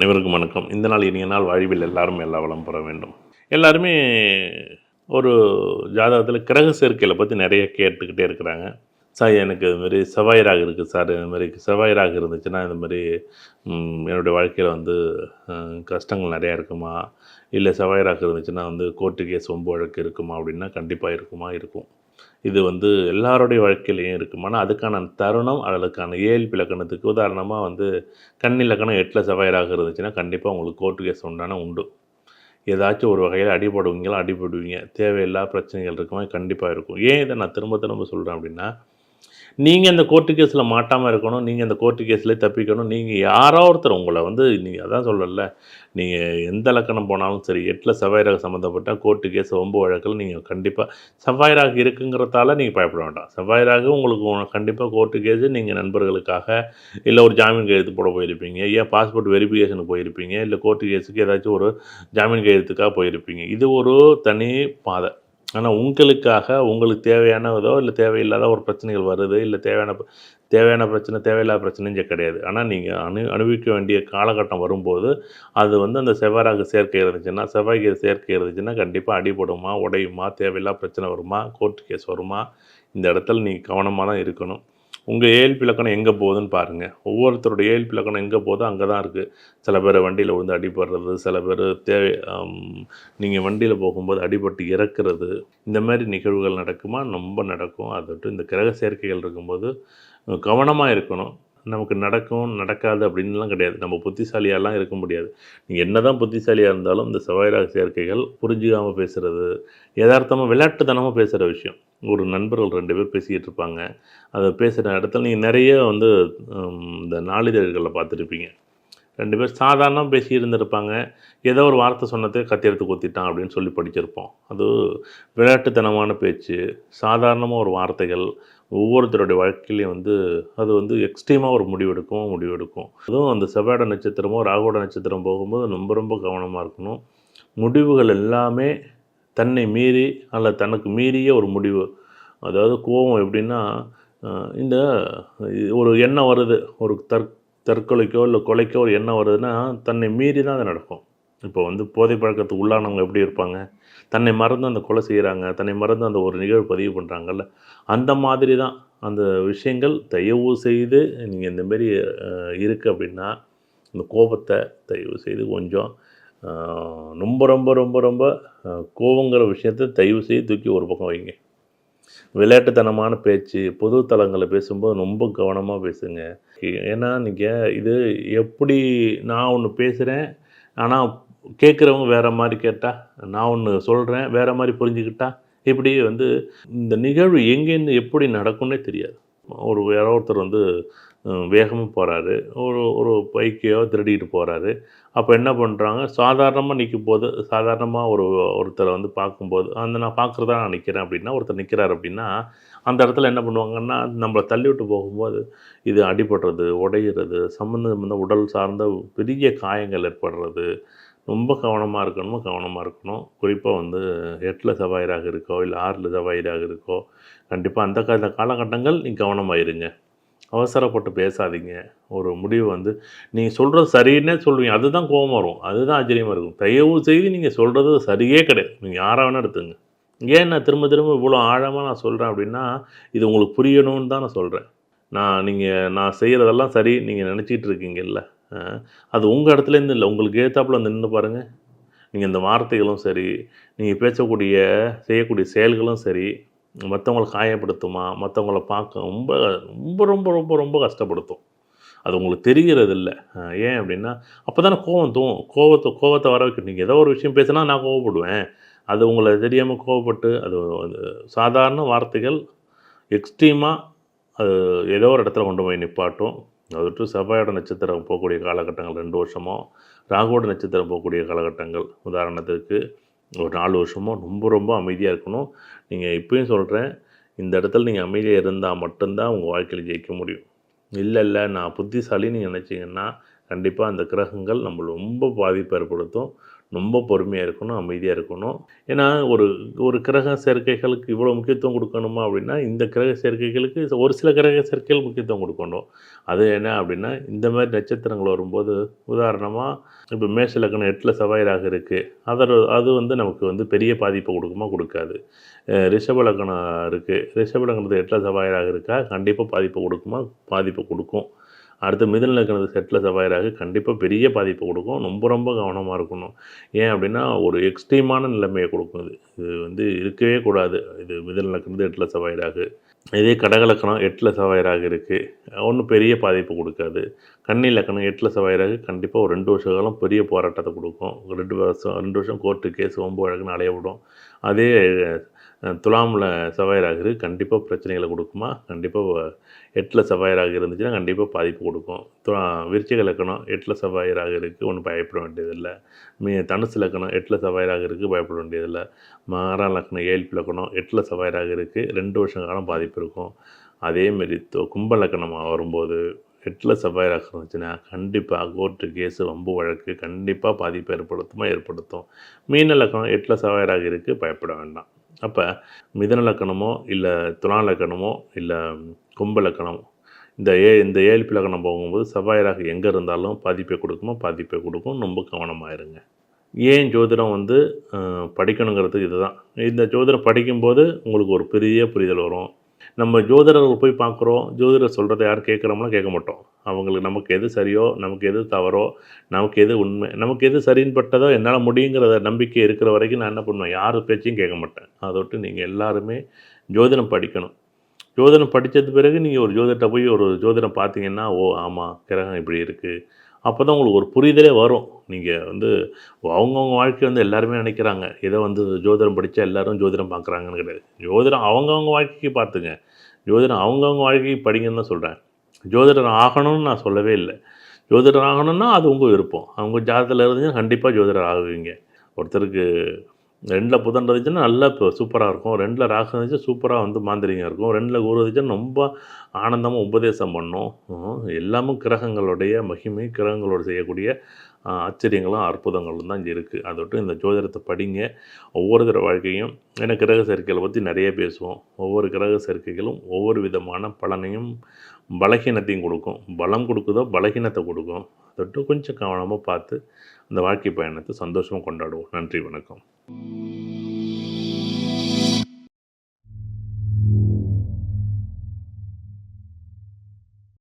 அனைவருக்கும் வணக்கம். இந்த நாள் இனிய நாள். வாழ்வில் எல்லாரும் எல்லா வளம் பெற வேண்டும். எல்லாருமே ஒரு ஜாதகத்தில் கிரக சேர்க்கையில் பற்றி நிறைய கேட்டுக்கிட்டே இருக்கிறாங்க. சார் எனக்கு இதுமாரி செவ்வாய் ராகு இருக்குது சார். இந்த மாதிரி செவ்வாய் ராகு இருந்துச்சுன்னா இந்த என்னுடைய வாழ்க்கையில் வந்து கஷ்டங்கள் நிறையா இருக்குமா? இல்லை செவ்வாய் ராகு இருந்துச்சுன்னா வந்து கோர்ட்டு கேஸ் ஒம்பு வழக்கு இருக்குமா? அப்படின்னா கண்டிப்பாக இருக்குமா? இருக்கும். இது வந்து எல்லாருடைய வாழ்க்கையிலையும் இருக்கும் ஆனால் அதுக்கான தருணம் அதுக்கான ஏழு இலக்கணத்துக்கு உதாரணமாக வந்து கண் இலக்கணம் எட்டில் செவ்வாயிராக இருந்துச்சுன்னா கண்டிப்பாக உங்களுக்கு கோர்ட்டு கேஸ் உண்டான உண்டு. ஏதாச்சும் ஒரு வகையில் அடிபடுவீங்களா? அடிபடுவீங்க. தேவையில்லா பிரச்சனைகள் இருக்குமா? கண்டிப்பாக இருக்கும். ஏன் இதை நான் திரும்ப திரும்ப சொல்கிறேன் அப்படின்னா நீங்கள் அந்த கோர்ட்டு கேஸில் மாட்டாமல் இருக்கணும் நீங்கள் அந்த கோர்ட்டு கேஸில் தப்பிக்கணும். நீங்கள் யாரோ ஒருத்தர் உங்களை வந்து நீங்கள் அதான் சொல்லல நீங்கள் எந்த லக்கணம் போனாலும் சரி எட்டில் செவ்வாயிராக சம்மந்தப்பட்ட கோர்ட்டு கேஸ் ஒம்பு வழக்கில் நீங்கள் கண்டிப்பாக செவ்வாயிராக இருக்குங்கிறதால நீங்கள் பயப்பட வேண்டாம். செவ்வாயிராக உங்களுக்கு கண்டிப்பாக கோர்ட்டு கேஸு நீங்கள் நண்பர்களுக்காக இல்லை ஒரு ஜாமீன் கையெழுத்து போட போயிருப்பீங்க ஏன் பாஸ்போர்ட் வெரிஃபிகேஷனுக்கு போயிருப்பீங்க இல்லை கோர்ட்டு கேஸுக்கு ஏதாச்சும் ஒரு ஜாமீன் கையெழுத்துக்காக போயிருப்பீங்க. இது ஒரு தனி பாதை. ஆனால் உங்களுக்காக உங்களுக்கு தேவையானதோ இல்லை தேவையில்லாத ஒரு பிரச்சனைகள் வருது இல்லை தேவையான தேவையான பிரச்சனை தேவையில்லாத பிரச்சனை இங்கே கிடையாது. ஆனால் நீங்கள் அனு அனுபவிக்க வேண்டிய காலகட்டம் வரும்போது அது வந்து அந்த செவ்வாய்ராக சேர்க்கை இருந்துச்சுன்னா செவ்வாய்க்கு சேர்க்கை இருந்துச்சுன்னா கண்டிப்பாக அடிபடுமா உடையுமா தேவையில்லா பிரச்சனை வருமா கோர்ட்டு கேஸ் வருமா இந்த இடத்துல நீங்கள் கவனமாக தான் இருக்கணும். உங்கள் ஏழ்பி இலக்கணம் எங்கே போகுதுன்னு பாருங்கள் ஒவ்வொருத்தருடைய ஏழ்பி இலக்கணம் எங்கே போதோ அங்கே தான் இருக்குது சில பேர் வண்டியில் விழுந்து அடிபடுறது சில பேர் தேவை நீங்கள் வண்டியில் போகும்போது அடிபட்டு இறக்குறது இந்த மாதிரி நிகழ்வுகள் நடக்குமா? ரொம்ப நடக்கும். அதை விட்டு இந்த கிரக சேர்க்கைகள் இருக்கும்போது கவனமாக இருக்கணும். நமக்கு நடக்கும் நடக்காது அப்படின்லாம் கிடையாது. நம்ம புத்திசாலியாலாம் இருக்க முடியாது. நீங்கள் என்ன தான் புத்திசாலியாக இருந்தாலும் இந்த செவ்வாய்ராக சேர்க்கைகள் புரிஞ்சுக்காமல் பேசுகிறது யதார்த்தமாக விளையாட்டுத்தனமாக பேசுகிற விஷயம். ஒரு நண்பர்கள் ரெண்டு பேர் பேசிக்கிட்டு இருப்பாங்க. அதை பேசுகிற இடத்துல நீங்கள் நிறைய வந்து இந்த நாளிதழ்களில் பார்த்துருப்பீங்க. ரெண்டு பேர் சாதாரணமாக பேசி இருந்திருப்பாங்க. ஏதோ ஒரு வார்த்தை சொன்னதே கத்தி எடுத்து கொத்திட்டான் அப்படின்னு சொல்லி படிச்சிருப்போம். அது விளையாட்டுத்தனமான பேச்சு சாதாரணமாக ஒரு வார்த்தைகள் ஒவ்வொருத்தருடைய வாழ்க்கையிலையும் வந்து அது வந்து எக்ஸ்ட்ரீமாக ஒரு முடிவெடுக்கும் முடிவெடுக்கும். அதுவும் அந்த செவ்வாட நட்சத்திரமோ ராகுவோட நட்சத்திரம் போகும்போது ரொம்ப ரொம்ப கவனமாக இருக்கணும். முடிவுகள் எல்லாமே தன்னை மீறி அல்ல தனக்கு மீறிய ஒரு முடிவு. அதாவது கோபம் எப்படின்னா இந்த ஒரு எண்ணம் வருது ஒரு தற் தற்கொலைக்கோ இல்லை கொலைக்கோ ஒரு எண்ணம் வருதுன்னா தன்னை மீறி தான் அது நடக்கும். இப்போ வந்து போதை பழக்கத்துக்கு உள்ளானவங்க எப்படி இருப்பாங்க? தன்னை மறந்து அந்த கொலை செய்கிறாங்க தன்னை மறந்து அந்த ஒரு நிகழ்வு பதிவு பண்ணுறாங்கல்ல அந்த மாதிரி தான். அந்த விஷயங்கள் தயவு செய்து நீங்கள் இந்த இருக்குது அப்படின்னா இந்த கோபத்தை தயவு செய்து கொஞ்சம் ரொம்ப ரொம்ப ரொம்ப ரொம்ப கோவங்கிற விஷயத்தை தயவு செய்து தூக்கி ஒரு பக்கம் வைங்க. விளையாட்டுத்தனமான பேச்சு பொது தளங்களில் பேசும்போது ரொம்ப கவனமாக பேசுங்க. ஏன்னா நீங்கள் இது எப்படி நான் ஒன்று பேசுகிறேன் ஆனால் கேட்குறவங்க வேறு மாதிரி கேட்டால் நான் ஒன்று சொல்கிறேன் வேறு மாதிரி புரிஞ்சுக்கிட்டா இப்படி வந்து இந்த நிகழ்வு எங்கேருந்து எப்படி நடக்கும்னே தெரியாது. ஒரு யாரோ ஒருத்தர் வந்து வேகமாக போகிறாரு ஒரு ஒரு பைக்கையோ திருடிக்கிட்டு போகிறாரு அப்போ என்ன பண்ணுறாங்க சாதாரணமாக நிற்கும் போது சாதாரணமாக ஒரு ஒருத்தரை வந்து பார்க்கும்போது அந்த நான் பார்க்குறதா நான் நிற்கிறேன் அப்படின்னா ஒருத்தர் நிற்கிறார் அப்படின்னா அந்த இடத்துல என்ன பண்ணுவாங்கன்னா நம்மளை தள்ளி விட்டு போகும்போது இது அடிபடுறது உடையிறது சம்மந்த சம்மந்த உடல் சார்ந்த பெரிய காயங்கள் ஏற்படுறது ரொம்ப கவனமாக இருக்கணும் கவனமாக இருக்கணும். குறிப்பாக வந்து எட்டில் செவ்வாயிராக இருக்கோ இல்லை ஆறில் செவ்வாயிராக இருக்கோ கண்டிப்பாக அந்த அந்த காலகட்டங்கள் நீ கவனமாக இருங்க. அவசரப்பட்டு பேசாதீங்க. ஒரு முடிவு வந்து நீங்கள் சொல்கிறது சரின்னே சொல்லுவீங்க. அதுதான் கோபம் வரும். அதுதான் ஆச்சரியமாக இருக்கும். தயவு செய்து நீங்கள் சொல்கிறது சரியே கிடையாது. நீங்கள் யாராக வேணால் எடுத்துங்க ஏன் நான் திரும்ப திரும்ப இவ்வளோ ஆழமாக நான் சொல்கிறேன் அப்படின்னா இது உங்களுக்கு புரியணும்னு தான் நான் சொல்கிறேன் நான் நீங்கள் நான் செய்கிறதெல்லாம் சரி நீங்கள் நினச்சிட்டு இருக்கீங்கல்ல. அது உங்கள் இடத்துலேருந்து இல்லை. உங்களுக்கு ஏற்றாப்புல வந்து நின்று பாருங்கள் நீங்கள் இந்த வார்த்தைகளும் சரி நீங்கள் பேசக்கூடிய செய்யக்கூடிய செயல்களும் சரி மற்றவங்களை காயப்படுத்துமா மற்றவங்கள பார்க்க ரொம்ப ரொம்ப ரொம்ப ரொம்ப ரொம்ப கஷ்டப்படுத்தும். அது உங்களுக்கு தெரிகிறது இல்லை ஏன் அப்படின்னா அப்போ தானே கோவம் தோணும். கோவத்தை கோவத்தை வர வைக்க நீங்கள் ஏதோ ஒரு விஷயம் பேசினா நான் கோவப்படுவேன். அது உங்களை தெரியாமல் கோவப்பட்டு அது சாதாரண வார்த்தைகள் எக்ஸ்ட்ரீமாக அது ஏதோ ஒரு இடத்துல கொண்டு போய் நிப்பாட்டும். அது விட்டு செவ்வாயோட நட்சத்திரம் போகக்கூடிய காலகட்டங்கள் ரெண்டு வருஷமோ ராகுவோட நட்சத்திரம் போகக்கூடிய காலகட்டங்கள் உதாரணத்துக்கு ஒரு நாலு வருஷமோ ரொம்ப ரொம்ப அமைதியாக இருக்கணும். நீங்கள் இப்பயும் சொல்கிறேன் இந்த இடத்துல நீங்கள் அமைதியாக இருந்தால் மட்டும்தான் உங்கள் வாழ்க்கையில் ஜெயிக்க முடியும். இல்லை இல்லை நான் புத்திசாலின்னு நினச்சிங்கன்னா கண்டிப்பாக அந்த கிரகங்கள் நம்மளை ரொம்ப பாதிப்பு ஏற்படுத்தும். ரொம்ப பொறுமையாக இருக்கணும் அமைதியாக இருக்கணும். ஏன்னா ஒரு ஒரு கிரக சேர்க்கைகளுக்கு இவ்வளோ முக்கியத்துவம் கொடுக்கணுமா அப்படின்னா இந்த கிரக சேர்க்கைகளுக்கு ஒரு சில கிரக சேர்க்கைகள் முக்கியத்துவம் கொடுக்கணும். அது என்ன அப்படின்னா இந்த மாதிரி நட்சத்திரங்கள் வரும்போது உதாரணமாக இப்போ மேஷ லக்னம் எட்டில் செவ்வாயிராக இருக்குது அதர் அது வந்து நமக்கு வந்து பெரிய பாதிப்பை கொடுக்குமா? கொடுக்காது. ரிஷப லக்னம் இருக்குது ரிஷப லக்னத்து எட்டில் செவ்வாயிராக இருக்கா? கண்டிப்பாக பாதிப்பை கொடுக்குமா? பாதிப்பை கொடுக்கும். அடுத்து மிதன லக்னத்து செட்டில் செவ்வாயிராக கண்டிப்பாக பெரிய பாதிப்பு கொடுக்கும். ரொம்ப ரொம்ப கவனமாக இருக்கணும். ஏன் அப்படின்னா ஒரு எக்ஸ்ட்ரீமான நிலைமையை கொடுக்கும் இது. இது வந்து இருக்கவே கூடாது. இது மிதன லக்னத்து எட்டில் செவ்வாயிராகு. இதே கடகலக்கணம் எட்டில் செவ்வாயிராக இருக்குது ஒன்றும் பெரிய பாதிப்பு கொடுக்காது. கண்ணி லக்கணம் எட்டில் செவ்வாயிராக கண்டிப்பாக ஒரு ரெண்டு வருஷ காலம் பெரிய போராட்டத்தை கொடுக்கும். ஒரு ரெண்டு வருஷம் ரெண்டு வருஷம் கோர்ட்டு கேஸ் ஒம்பது வழக்குன்னு அலைய விடும். அதே அஹ், துலாமில் செவ்வாயிராக கண்டிப்பாக பிரச்சனைகளை கொடுக்குமா? கண்டிப்பாக எட்டில் செவ்வாயிராக இருந்துச்சுன்னா கண்டிப்பாக பாதிப்பு கொடுக்கும். துலா விருச்சிக லக்கணம் எட்டில் செவ்வாயிராக இருக்குது ஒன்றும் பயப்பட வேண்டியதில்லை. மீ தனுசு லக்கணம் எட்டில் செவ்வாயிராக இருக்குது பயப்பட வேண்டியதில்லை. மகர லக்கணம் ஏழ்பு லக்கணம் எட்டில் செவ்வாயிராக இருக்குது ரெண்டு வருஷம் காலம் பாதிப்பு இருக்கும். அதேமாரி கும்ப லக்கணமாக வரும்போது எட்டில் செவ்வாயிராக இருந்துச்சுன்னா கண்டிப்பாக கோர்ட்டு கேஸு வம்பு வழக்கு கண்டிப்பாக பாதிப்பை ஏற்படுத்துமா? ஏற்படுத்தும். மீன லக்கணம் எட்டில் செவ்வாயிராக இருக்குது பயப்பட வேண்டாம். அப்போ மிதன லக்கணமோ இல்லை துலா லக்கணமோ இல்லை கும்ப லக்கணமோ இந்த ஏ இந்த ஏழ்பி லக்கணம் போகும்போது செவ்வாயிராக எங்கே இருந்தாலும் பாதிப்பை கொடுக்குமோ பாதிப்பை கொடுக்கும். ரொம்ப கவனமாக இருங்க ஏன் ஜோதிடம் வந்து படிக்கணுங்கிறது படிக்கணுங்கிறதுக்கு இதுதான். இந்த ஜோதிடம் படிக்கும்போது உங்களுக்கு ஒரு பெரிய புரிதல் வரும். நம்ம ஜோதிடர்கள் போய் பார்க்குறோம் ஜோதிடர் சொல்கிறத யாரும் கேட்குறோம்னா கேட்க மாட்டோம். அவங்களுக்கு நமக்கு எது சரியோ நமக்கு எது தவறோ நமக்கு எது உண்மை நமக்கு எது சரின்னு பட்டதோ என்னால் முடியுங்கிறத நம்பிக்கை இருக்கிற வரைக்கும் நான் என்ன பண்ணுவேன்? யார் பேச்சையும் கேட்க மாட்டேன். அதை விட்டு நீங்கள் எல்லாருமே ஜோதிடம் படிக்கணும். ஜோதிடம் படித்தது பிறகு நீங்கள் ஒரு ஜோதிடத்தை போய் ஒரு ஜோதிடம் பார்த்தீங்கன்னா ஓ ஆமாம் கிரகம் இப்படி இருக்குது அப்போ தான் உங்களுக்கு ஒரு புரிதலே வரும். நீங்கள் வந்து அவங்கவுங்க வாழ்க்கை வந்து எல்லாருமே நினைக்கிறாங்க. ஏதோ வந்து ஜோதிடம் படித்தா எல்லோரும் ஜோதிடம் பார்க்குறாங்கன்னு கிடையாது. ஜோதிடம் அவங்கவுங்க வாழ்க்கைக்கு பார்த்துங்க. ஜோதிடம் அவங்கவுங்க வாழ்க்கைக்கு படிங்கன்னு தான் சொல்கிறேன் ஜோதிடர் ஆகணும்னு நான் சொல்லவே இல்லை. ஜோதிடர் ஆகணும்னா அது உங்கள் விருப்பம். அவங்க ஜாதத்தில் இருந்துச்சுன்னா கண்டிப்பாக ஜோதிடர் ஆகுவீங்க. ஒருத்தருக்கு ரெண்டில் புதன் இருந்துச்சுன்னா நல்லா இப்போ சூப்பராக இருக்கும். ரெண்டில் ராகு இருந்துச்சு சூப்பராக வந்து மாந்திரிகம் இருக்கும். ரெண்டில் குரு இருந்துச்சுன்னா ரொம்ப ஆனந்தமாக உபதேசம் பண்ணும். எல்லாமும் கிரகங்களுடைய மகிமை கிரகங்களோடு செய்யக்கூடிய ஆச்சரியங்களும் அற்புதங்களும் தான் இங்கே இருக்குது விட்டு இந்த ஜோதிடத்தை படிங்க. ஒவ்வொருத்தர வாழ்க்கையும் ஏன்னா கிரக சேர்க்கைகளை பற்றி நிறைய பேசுவோம். ஒவ்வொரு கிரக சேர்க்கைகளும் ஒவ்வொரு விதமான பலனையும் பலகீனத்தையும் கொடுக்கும். பலம் கொடுக்குதோ பலகீனத்தை கொடுக்கும். அதை விட்டு கொஞ்சம் கவனமாக பார்த்து அந்த வாழ்க்கை பயணத்தை சந்தோஷமாக கொண்டாடுவோம். நன்றி வணக்கம். Thank you.